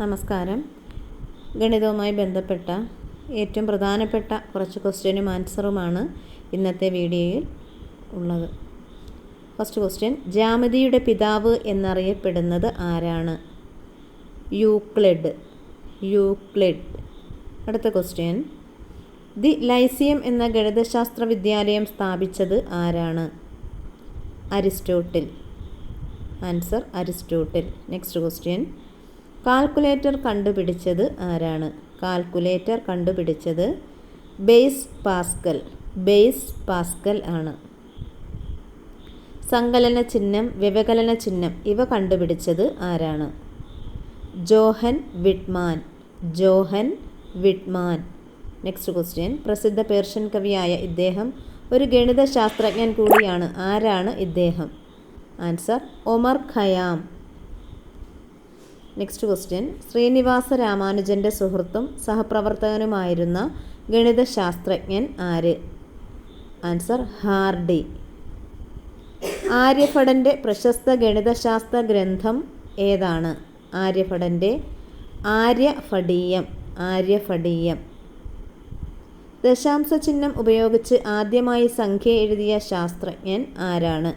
നമസ്കാരം. ഗണിതവുമായി ബന്ധപ്പെട്ട ഏറ്റവും പ്രധാനപ്പെട്ട കുറച്ച് ക്വസ്റ്റ്യനും ആൻസറുമാണ് ഇന്നത്തെ വീഡിയോയിൽ ഉള്ളത്. ഫസ്റ്റ് ക്വസ്റ്റ്യൻ ജാമിതിയുടെ പിതാവ് എന്നറിയപ്പെടുന്നത് ആരാണ്? യൂക്ലിഡ്. യൂക്ലിഡ്. അടുത്ത ക്വസ്റ്റ്യൻ ദി ലൈസിയം എന്ന ഗണിതശാസ്ത്ര വിദ്യാലയം സ്ഥാപിച്ചത് ആരാണ്? Aristotle. Answer Aristotle. Next question calculator കണ്ടുപിടിച്ചത് ആരാണ്? കാൽക്കുലേറ്റർ കണ്ടുപിടിച്ചത് ബേസ് പാസ്കൽ ബേസ് പാസ്കൽ ആണ്. സങ്കലന ചിഹ്നം വ്യവകലന ചിഹ്നം ഇവ കണ്ടുപിടിച്ചത് ആരാണ്? Johann Widmann Johann Widmann next question പ്രസിദ്ധ പേർഷ്യൻ കവിയായ ഇദ്ദേഹം ഒരു ഗണിത ശാസ്ത്രജ്ഞൻ കൂടിയാണ്. ആരാണ് ഇദ്ദേഹം? Answer Omar Khayyam. Next question Srinivasa രാമാനുജന്റെ സുഹൃത്തും സഹപ്രവർത്തകനുമായിരുന്ന ഗണിതശാസ്ത്രജ്ഞൻ ആര്? ആൻസർ ഹാർഡി ആര്യഭടന്റെ പ്രശസ്ത ഗണിതശാസ്ത്ര ഗ്രന്ഥം ഏതാണ്? ആര്യഭടന്റെ ആര്യഫടീയം ആര്യഫടീയം. ദശാംശ ചിഹ്നം ഉപയോഗിച്ച് ആദ്യമായി സംഖ്യ എഴുതിയ ശാസ്ത്രജ്ഞൻ ആരാണ്?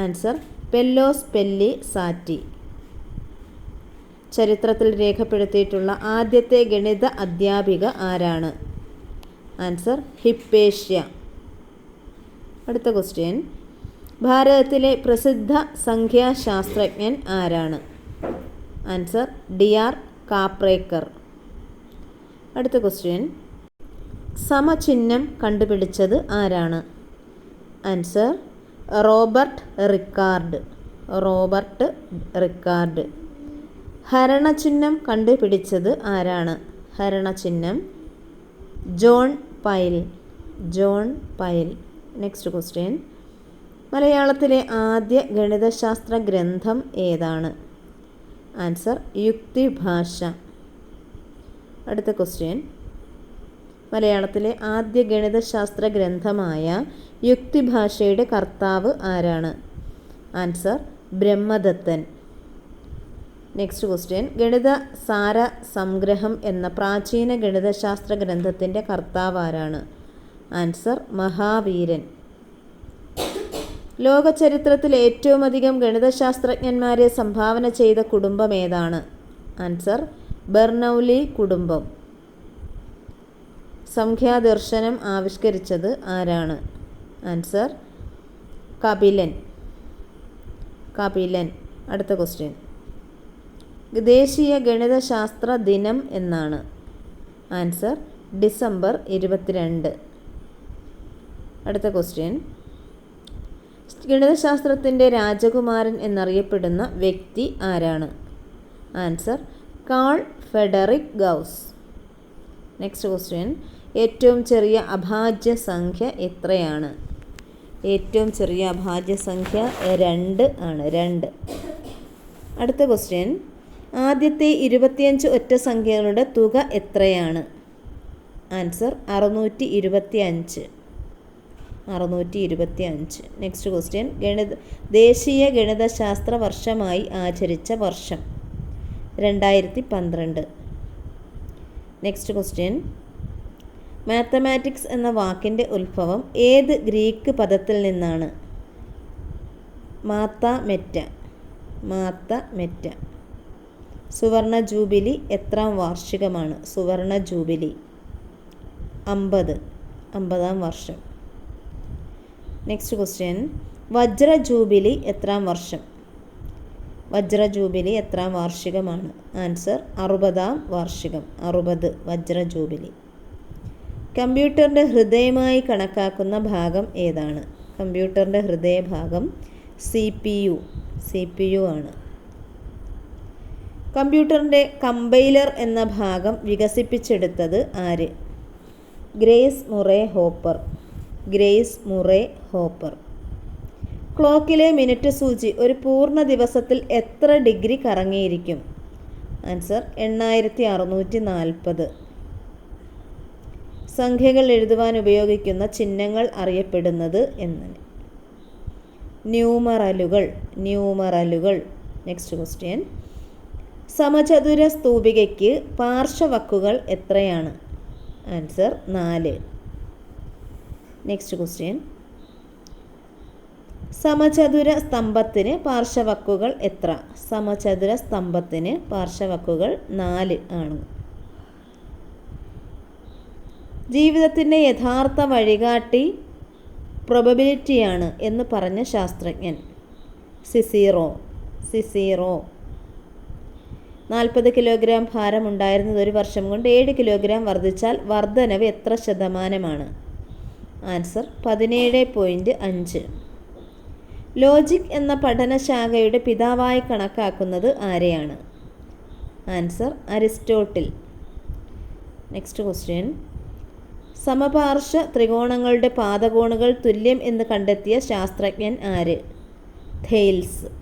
ആൻസർ പെല്ലോസ് പെല്ലി സാറ്റി. ചരിത്രത്തിൽ രേഖപ്പെടുത്തിയിട്ടുള്ള ആദ്യത്തെ ഗണിത അധ്യാപിക ആരാണ്? Answer Hypatia. അടുത്ത ക്വസ്റ്റ്യൻ. ഭാരതത്തിലെ പ്രസിദ്ധ സംഖ്യാശാസ്ത്രജ്ഞൻ ആരാണ്? Answer D R Kaprekar. അടുത്ത ക്വസ്റ്റ്യൻ. സമചിഹ്നം കണ്ടുപിടിച്ചത് ആരാണ്? Answer Robert Recorde. Robert Recorde. ഹരണചിഹ്നം കണ്ടുപിടിച്ചത് ആരാണ്? ഹരണചിഹ്നം John Pell. John Pell. Next question മലയാളത്തിലെ ആദ്യ ഗണിതശാസ്ത്ര ഗ്രന്ഥം ഏതാണ്? ആൻസർ യുക്തിഭാഷ. അടുത്ത ക്വസ്റ്റ്യൻ മലയാളത്തിലെ ആദ്യ ഗണിതശാസ്ത്ര ഗ്രന്ഥമായ യുക്തിഭാഷയുടെ കർത്താവ് ആരാണ്? ആൻസർ ബ്രഹ്മദത്തൻ. നെക്സ്റ്റ് ക്വസ്റ്റ്യൻ ഗണിത സാര സംഗ്രഹം എന്ന പ്രാചീന ഗണിതശാസ്ത്ര ഗ്രന്ഥത്തിന്റെ കർത്താവ് ആരാണ്? ആൻസർ മഹാവീരൻ. ലോക ചരിത്രത്തിൽ ഏറ്റവും അധികം ഗണിതശാസ്ത്രജ്ഞന്മാരെ സംഭാവന ചെയ്ത കുടുംബം ഏതാണ്? ആൻസർ ബെർണൌലി കുടുംബം. സംഖ്യാദർശനം ആവിഷ്കരിച്ചത് ആരാണ്? ആൻസർ കപിലൻ. കപിലൻ. അടുത്ത ക്വസ്റ്റ്യൻ ദേശീയ ഗണിതശാസ്ത്ര ദിനം എന്നാണ്. ആൻസർ ഡിസംബർ ഇരുപത്തിരണ്ട്. അടുത്ത ക്വസ്റ്റ്യൻ. ഗണിതശാസ്ത്രത്തിന്റെ രാജകുമാരൻ എന്നറിയപ്പെടുന്ന വ്യക്തി ആരാണ്? Answer Carl Friedrich Gauss. Next question. ഏറ്റവും ചെറിയ അഭാജ്യ സംഖ്യ എത്രയാണ്? ഏറ്റവും ചെറിയ അഭാജ്യ സംഖ്യ രണ്ട് ആണ്. രണ്ട്. അടുത്ത ക്വസ്റ്റ്യൻ. ആദ്യത്തെ ഇരുപത്തിയഞ്ച് ഒറ്റ സംഖ്യകളുടെ തുക എത്രയാണ്? ആൻസർ അറുന്നൂറ്റി ഇരുപത്തി അഞ്ച് അറുന്നൂറ്റി ഇരുപത്തി അഞ്ച് നെക്സ്റ്റ് ക്വസ്റ്റ്യൻ. ഗണിത ദേശീയ ഗണിതശാസ്ത്ര വർഷമായി ആചരിച്ച വർഷം. രണ്ടായിരത്തി പന്ത്രണ്ട് നെക്സ്റ്റ് ക്വസ്റ്റ്യൻ. മാത്തമാറ്റിക്സ് എന്ന വാക്കിന്റെ ഉത്ഭവം ഏത് ഗ്രീക്ക് പദത്തിൽ നിന്നാണ്? മാത്ത മെറ്റ മാത്ത മെറ്റ സുവർണ ജൂബിലി എത്രാം വാർഷികമാണ്? സുവർണ ജൂബിലി. അമ്പത്. അമ്പതാം വർഷം. നെക്സ്റ്റ് ക്വസ്റ്റ്യൻ വജ്ര ജൂബിലി എത്രാം വർഷം? വജ്ര ജൂബിലി എത്രാം വാർഷികമാണ്? ആൻസർ അറുപതാം വാർഷികം. അറുപത് വജ്ര ജൂബിലി. കമ്പ്യൂട്ടറിന്റെ ഹൃദയമായി കണക്കാക്കുന്ന ഭാഗം ഏതാണ്? കമ്പ്യൂട്ടറിന്റെ ഹൃദയഭാഗം C P U. C P U ആണ്. കമ്പ്യൂട്ടറിന്റെ കമ്പൈലർ എന്ന ഭാഗം വികസിപ്പിച്ചെടുത്തത് ആര്? Grace Murray Hopper. Grace Murray Hopper. ക്ലോക്കിലെ minute സൂചി ഒരു പൂർണ ദിവസത്തിൽ എത്ര ഡിഗ്രി കറങ്ങിയിരിക്കും? ആൻസർ എണ്ണായിരത്തി അറുന്നൂറ്റി നാൽപ്പത് സംഖ്യകൾ എഴുതുവാൻ ഉപയോഗിക്കുന്ന ചിഹ്നങ്ങൾ അറിയപ്പെടുന്നത് എന്ന് ന്യൂമറലുകൾ. ന്യൂമറലുകൾ. Next question. സമചതുര സ്തൂപികയ്ക്ക് പാർശ്വവക്കുകൾ എത്രയാണ്? ആൻസർ നാല്. Next question. സമചതുര സ്തംഭത്തിന് പാർശ്വവക്കുകൾ എത്ര? സമചതുര സ്തംഭത്തിന് പാർശ്വവക്കുകൾ നാല് ആണ്. ജീവിതത്തിന്റെ യഥാർത്ഥ വഴികാട്ടി പ്രൊബബിലിറ്റിയാണ് എന്ന് പറഞ്ഞ ശാസ്ത്രജ്ഞൻ സിസീറോ. സിസീറോ. നാൽപ്പത് കിലോഗ്രാം ഭാരം ഉണ്ടായിരുന്നത് ഒരു വർഷം കൊണ്ട് ഏഴ് കിലോഗ്രാം വർദ്ധിച്ചാൽ വർധനവ് എത്ര ശതമാനമാണ്? ആൻസർ പതിനേഴ് പോയിന്റ് അഞ്ച്. ലോജിക് എന്ന പഠനശാഖയുടെ പിതാവായി കണക്കാക്കുന്നത് ആരെയാണ്? Answer Aristotle. Next question. സമപാർശ്വ ത്രികോണങ്ങളുടെ പാദകോണുകൾ തുല്യം എന്ന് കണ്ടെത്തിയ ശാസ്ത്രജ്ഞൻ ആര്? ഥെയിൽസ്